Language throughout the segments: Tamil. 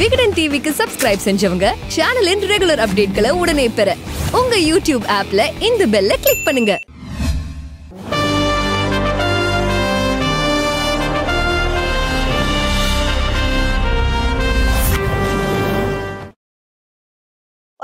விகடன் டிவிக்கு சப்ஸ்கிரைப் செஞ்சவங்க சேனலின் ரெகுலர் அப்டேட்களை உடனே பெற உங்க யூடியூப் ஆப்ல இந்த பெல்ல கிளிக் பண்ணுங்க.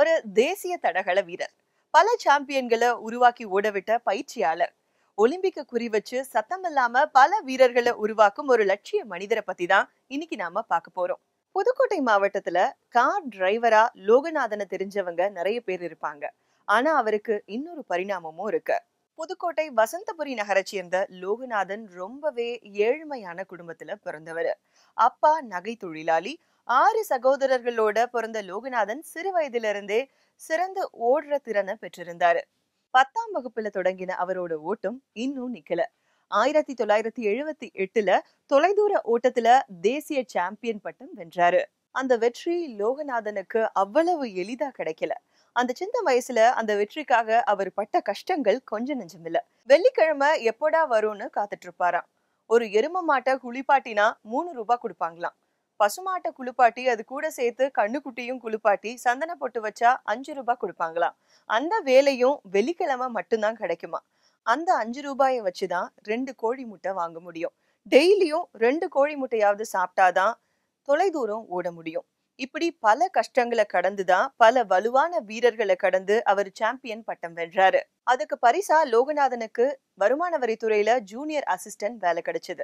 ஒரு தேசிய தடகள வீரர். பல சாம்பியன்களை உருவாக்கி ஓடவிட்ட பயிற்சியாளர். ஒலிம்பிக்க குறி வச்சு சத்தம் இல்லாம பல வீரர்களை உருவாக்கும் ஒரு லட்சிய மனிதரை பத்தி தான் இன்னைக்கு நாம பார்க்க போறோம். புதுக்கோட்டை மாவட்டத்துல கார் டிரைவரா லோகநாதனை தெரிஞ்சவங்க நிறைய பேர் இருப்பாங்க. ஆனா அவருக்கு இன்னொரு பரிணாமமும் இருக்கு. புதுக்கோட்டை வசந்தபுரி நகரை சேர்ந்த லோகநாதன் ரொம்பவே ஏழ்மையான குடும்பத்துல பிறந்தவர். அப்பா நகை தொழிலாளி ஆறு சகோதரர்களோட பிறந்த லோகநாதன் சிறு வயதுல இருந்தே சிறந்த ஓடுற திறனை பெற்றிருந்தாரு. பத்தாம் வகுப்புல தொடங்கின அவரோட ஓட்டம் இன்னும் நிக்கல. ஆயிரத்தி தொள்ளாயிரத்தி எழுபத்தி எட்டுல தொலைதூர ஓட்டத்துல தேசிய சாம்பியன் பட்டம் வென்றாரு. அந்த வெற்றி லோகநாதனுக்கு அவ்வளவு எளிதா கிடைக்கல. அந்த சின்ன வயசுல அந்த வெற்றிக்காக அவர் பட்ட கஷ்டங்கள் கொஞ்சம் நெஞ்சமில்ல. வெள்ளிக்கிழமை எப்போடா வரும்னு காத்துட்டு இருப்பாராம் ஒரு எரும மாட்டை குளிப்பாட்டினா மூணு ரூபாய் கொடுப்பாங்களாம். பசுமாட்டை குளிப்பாட்டி அது கூட சேர்த்து கண்ணுக்குட்டியும் குளிப்பாட்டி சந்தன பொட்டு வச்சா அஞ்சு ரூபாய் கொடுப்பாங்களாம். அந்த வேலையும் வெள்ளிக்கிழமை மட்டும்தான் கிடைக்குமா அந்த அஞ்சு ரூபாயை வச்சுதான் ரெண்டு கோழி முட்டை வாங்க முடியும். டெய்லியும் ரெண்டு கோழி முட்டையாவது சாப்பிட்டாதான் தொலைதூரம் ஓட முடியும். இப்படி பல கஷ்டங்களை கடந்துதான் பல வலுவான வீரர்களை கடந்து அவர் சாம்பியன் பட்டம் வென்றாரு. அதுக்கு பரிசா லோகநாதனுக்கு வருமான வரித்துறையில ஜூனியர் அசிஸ்டன்ட் வேலை கிடைச்சது.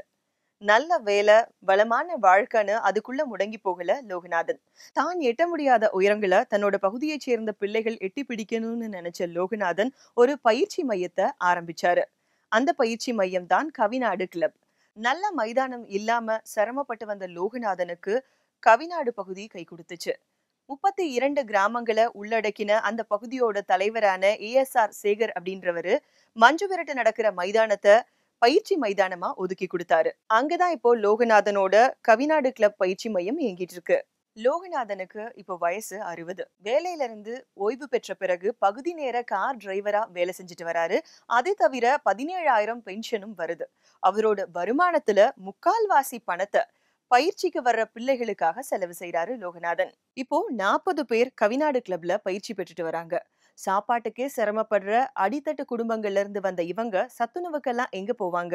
நல்ல வேலை வளமான வாழ்க்கைன்னு அதுக்குள்ள முடங்கி போகல லோகநாதன். தான் எட்ட முடியாத உயரங்களை தன்னோட பகுதியைச் சேர்ந்த பிள்ளைகள் எட்டி பிடிக்கணும்னு நினைச்ச லோகநாதன் ஒரு பயிற்சி மையத்தை ஆரம்பிச்சாரு. அந்த பயிற்சி மையம் தான் கவிநாடு கிளப். நல்ல மைதானம் இல்லாம சிரமப்பட்டு வந்த லோகநாதனுக்கு கவிநாடு பகுதி கை கொடுத்துச்சு. முப்பத்தி இரண்டு கிராமங்களை உள்ளடக்கின அந்த பகுதியோட தலைவரான ஏஎஸ்ஆர் சேகர் அப்படின்றவரு மஞ்சு விரட்டு நடக்கிற மைதானத்தை பயிற்சி மைதானமா ஒதுக்கி கொடுத்தாரு. அங்கதான் இப்போ லோகநாதனோட கவிநாடு கிளப் பயிற்சி மையம் இயங்கிட்டு இருக்கு. லோகநாதனுக்கு இப்போ வயசு அறுபது. வேலையில இருந்து ஓய்வு பெற்ற பிறகு பகுதி நேர கார் டிரைவரா வேலை செஞ்சுட்டு வராரு. அதை தவிர பதினேழாயிரம் பென்ஷனும் வருது. அவரோட வருமானத்துல முக்கால்வாசி பணத்தை பயிற்சிக்கு வர்ற பிள்ளைகளுக்காக செலவு செய்யறாரு லோகநாதன். இப்போ நாற்பது பேர் கவிநாடு கிளப்ல பயிற்சி பெற்றுட்டு வராங்க. சாப்பாட்டுக்கே சிரமப்படுற அடித்தட்டு குடும்பங்கள்ல இருந்து வந்த இவங்க சத்துணவுக்கெல்லாம் எங்க போவாங்க?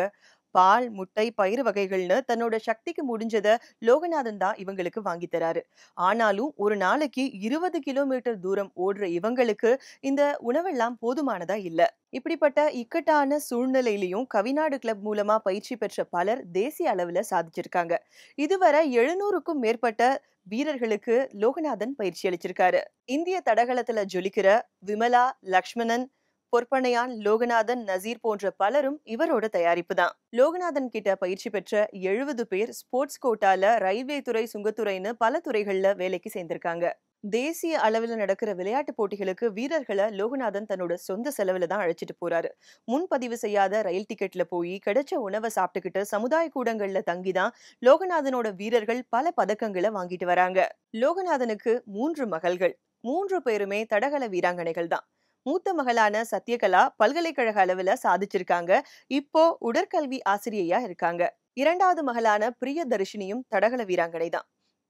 பால் முட்டை பயிறு வகைகள்னு தன்னோட சக்திக்கு முடிஞ்சத லோகநாதன் தான் இவங்களுக்கு வாங்கி தராரு. ஆனாலும் ஒரு நாளைக்கு இருபது கிலோமீட்டர் தூரம் ஓடுற இவங்களுக்கு இந்த உணவெல்லாம் போதுமானதா இல்ல. இப்படிப்பட்ட இக்கட்டான சூழ்நிலையிலையும் கவிநாடு கிளப் மூலமா பயிற்சி பெற்ற பலர் தேசிய அளவுல சாதிச்சிருக்காங்க. இதுவரை எழுநூறுக்கும் மேற்பட்ட வீரர்களுக்கு லோகநாதன் பயிற்சி அளிச்சிருக்காரு. இந்திய தடகளத்துல ஜொலிக்கிற விமலா லக்ஷ்மணன் பொற்பனையான் லோகநாதன் நசீர் போன்ற பலரும் இவரோட தயாரிப்பு தான். லோகநாதன் கிட்ட பயிற்சி பெற்ற எழுபது பேர் ஸ்போர்ட்ஸ் கோட்டால ரயில்வே துறை சுங்கத்துறைன்னு பல துறைகள்ல வேலைக்கு சேர்ந்திருக்காங்க. தேசிய அளவில் நடக்கிற விளையாட்டு போட்டிகளுக்கு வீரர்களை லோகநாதன் தன்னோட சொந்த செலவில் தான் அழைச்சிட்டு போறாரு. முன்பதிவு செய்யாத ரயில் டிக்கெட்ல போய் கிடைச்ச உணவை சாப்பிட்டுக்கிட்டு சமுதாய கூடங்கள்ல தங்கிதான் லோகநாதனோட வீரர்கள் பல பதக்கங்களை வாங்கிட்டு வராங்க. லோகநாதனுக்கு மூன்று மகள்கள். மூன்று பேருமே தடகள வீராங்கனைகள் தான். மூத்த மகளான சத்யகலா பல்கலைக்கழக அளவுல சாதிச்சிருக்காங்க. இப்போ உடற்கல்வி ஆசிரியையா இருக்காங்க. இரண்டாவது மகளான பிரியதர்ஷினியும் தடகள வீராங்கனை தான்.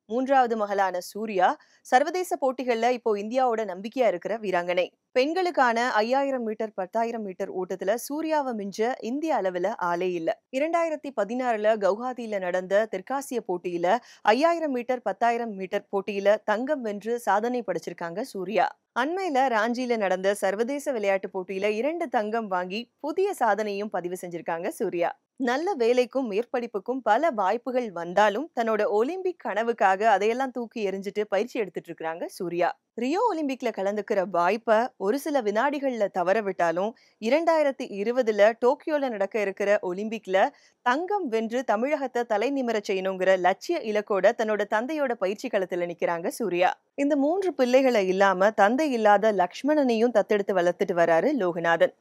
மூன்றாவது மகளான சூர்யா சர்வதேச போட்டிகள்ல இப்போ இந்தியாவோட நம்பிக்கையா இருக்கிற வீராங்கனை. பெண்களுக்கான ஐயாயிரம் மீட்டர் பத்தாயிரம் மீட்டர் ஓட்டத்துல சூர்யாவை மிஞ்ச இந்திய அளவுல ஆளே இல்ல. இரண்டாயிரத்தி பதினாறுல கவுஹாத்தியில நடந்த தெற்காசிய போட்டியில ஐயாயிரம் மீட்டர் பத்தாயிரம் மீட்டர் போட்டியில தங்கம் வென்று சாதனை படைச்சிருக்காங்க சூர்யா. அண்மையில ராஞ்சியில நடந்த சர்வதேச விளையாட்டு போட்டியில இரண்டு தங்கம் வாங்கி புதிய சாதனையும் பதிவு செஞ்சிருக்காங்க சூர்யா. நல்ல வேலைக்கும் மேற்படிப்புக்கும் பல வாய்ப்புகள் வந்தாலும் தன்னோட ஒலிம்பிக் கனவுக்காக அதையெல்லாம் தூக்கி எறிஞ்சிட்டு பயிற்சி எடுத்துட்டு இருக்கிறாங்க சூர்யா. ரியோ ஒலிம்பிக்ல கலந்துக்கிற வாய்ப்பை ஒரு சில வினாடிகள்ல தவற விட்டாலும் இரண்டாயிரத்தி இருபதுல டோக்கியோல நடக்க இருக்கிற ஒலிம்பிக்ல தங்கம் வென்று தமிழகத்தை தலை நிமிர செய்யணுங்கிற லட்சிய இலக்கோட தன்னோட தந்தையோட பயிற்சி களத்துல நிக்கிறாங்க சூர்யா. இந்த மூன்று பிள்ளைகளை இல்லாம தந்தை இல்லாத லக்ஷ்மணனையும் தத்தெடுத்து வளர்த்துட்டு வராரு லோகநாதன்.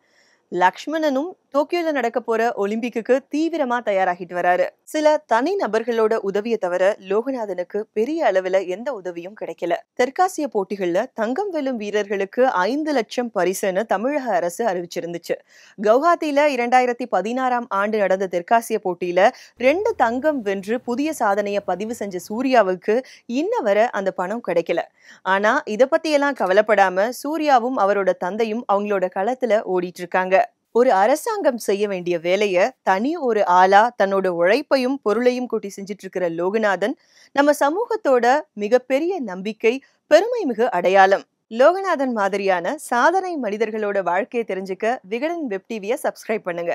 லக்ஷ்மணனும் டோக்கியோல நடக்க போற ஒலிம்பிக்கு தீவிரமா தயாராகிட்டு வராரு. சில தனி நபர்களோட உதவியை தவிர லோகநாதனுக்கு பெரிய அளவுல எந்த உதவியும் கிடைக்கல. தெற்காசிய போட்டிகள்ல தங்கம் வெல்லும் வீரர்களுக்கு ஐந்து லட்சம் பரிசுன்னு தமிழக அரசு அறிவிச்சிருந்துச்சு. கவுஹாத்தியில இரண்டாயிரத்தி பதினாறாம் ஆண்டு நடந்த தெற்காசிய போட்டியில ரெண்டு தங்கம் வென்று புதிய சாதனையை பதிவு செஞ்ச சூர்யாவுக்கு இன்ன வரை அந்த பணம் கிடைக்கல. ஆனா இத பத்தி எல்லாம் கவலைப்படாம சூர்யாவும் அவரோட தந்தையும் அவங்களோட களத்துல ஓடிட்டு இருக்காங்க. ஒரு அரசாங்கம் செய்ய வேண்டிய வேலைய தனி ஒரு ஆளா தன்னோட உழைப்பையும் பொருளையும் கூட்டி செஞ்சுட்டு இருக்கிற லோகநாதன் நம்ம சமூகத்தோட மிகப்பெரிய நம்பிக்கை பெருமை மிகு அடையாளம். லோகநாதன் மாதிரியான சாதனை மனிதர்களோட வாழ்க்கையை தெரிஞ்சுக்க விகடன் வெப் டிவியை சப்ஸ்கிரைப் பண்ணுங்க.